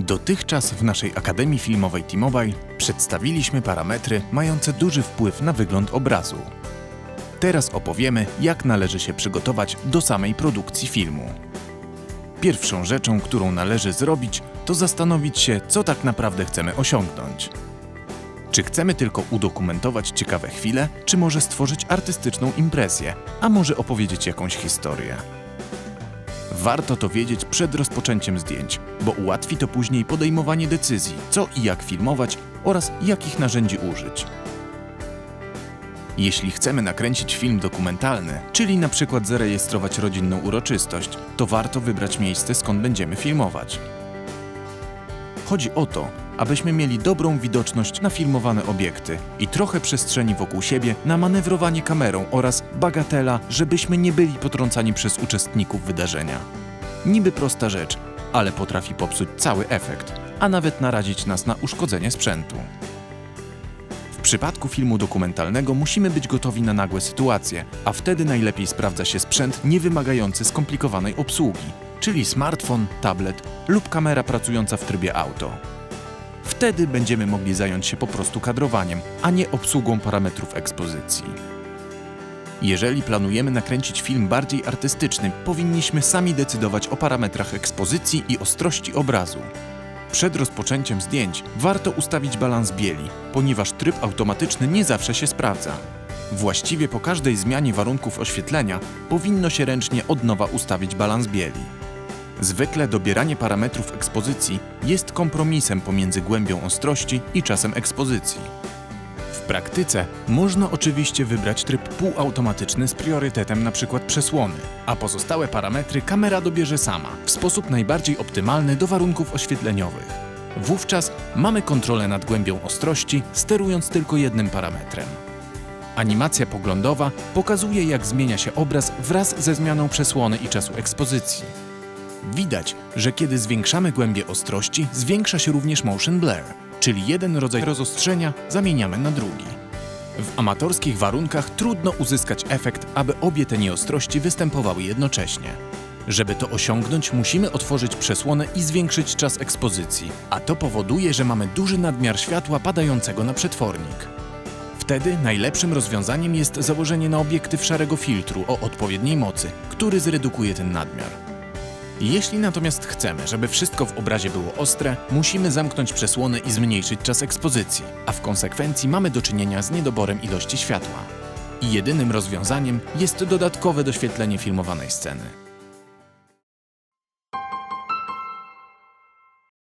Dotychczas w naszej Akademii Filmowej T-Mobile przedstawiliśmy parametry mające duży wpływ na wygląd obrazu. Teraz opowiemy, jak należy się przygotować do samej produkcji filmu. Pierwszą rzeczą, którą należy zrobić, to zastanowić się, co tak naprawdę chcemy osiągnąć. Czy chcemy tylko udokumentować ciekawe chwile, czy może stworzyć artystyczną impresję, a może opowiedzieć jakąś historię? Warto to wiedzieć przed rozpoczęciem zdjęć, bo ułatwi to później podejmowanie decyzji, co i jak filmować oraz jakich narzędzi użyć. Jeśli chcemy nakręcić film dokumentalny, czyli na przykład zarejestrować rodzinną uroczystość, to warto wybrać miejsce, skąd będziemy filmować. Chodzi o to, abyśmy mieli dobrą widoczność na filmowane obiekty i trochę przestrzeni wokół siebie na manewrowanie kamerą oraz bagatela, żebyśmy nie byli potrącani przez uczestników wydarzenia. Niby prosta rzecz, ale potrafi popsuć cały efekt, a nawet narazić nas na uszkodzenie sprzętu. W przypadku filmu dokumentalnego musimy być gotowi na nagłe sytuacje, a wtedy najlepiej sprawdza się sprzęt niewymagający skomplikowanej obsługi, czyli smartfon, tablet lub kamera pracująca w trybie auto. Wtedy będziemy mogli zająć się po prostu kadrowaniem, a nie obsługą parametrów ekspozycji. Jeżeli planujemy nakręcić film bardziej artystyczny, powinniśmy sami decydować o parametrach ekspozycji i ostrości obrazu. Przed rozpoczęciem zdjęć warto ustawić balans bieli, ponieważ tryb automatyczny nie zawsze się sprawdza. Właściwie po każdej zmianie warunków oświetlenia powinno się ręcznie od nowa ustawić balans bieli. Zwykle dobieranie parametrów ekspozycji jest kompromisem pomiędzy głębią ostrości i czasem ekspozycji. W praktyce można oczywiście wybrać tryb półautomatyczny z priorytetem np. przesłony, a pozostałe parametry kamera dobierze sama, w sposób najbardziej optymalny do warunków oświetleniowych. Wówczas mamy kontrolę nad głębią ostrości, sterując tylko jednym parametrem. Animacja poglądowa pokazuje, jak zmienia się obraz wraz ze zmianą przesłony i czasu ekspozycji. Widać, że kiedy zwiększamy głębię ostrości, zwiększa się również motion blur, czyli jeden rodzaj rozostrzenia zamieniamy na drugi. W amatorskich warunkach trudno uzyskać efekt, aby obie te nieostrości występowały jednocześnie. Żeby to osiągnąć, musimy otworzyć przesłonę i zwiększyć czas ekspozycji, a to powoduje, że mamy duży nadmiar światła padającego na przetwornik. Wtedy najlepszym rozwiązaniem jest założenie na obiektyw szarego filtru o odpowiedniej mocy, który zredukuje ten nadmiar. Jeśli natomiast chcemy, żeby wszystko w obrazie było ostre, musimy zamknąć przesłonę i zmniejszyć czas ekspozycji, a w konsekwencji mamy do czynienia z niedoborem ilości światła. I jedynym rozwiązaniem jest dodatkowe doświetlenie filmowanej sceny.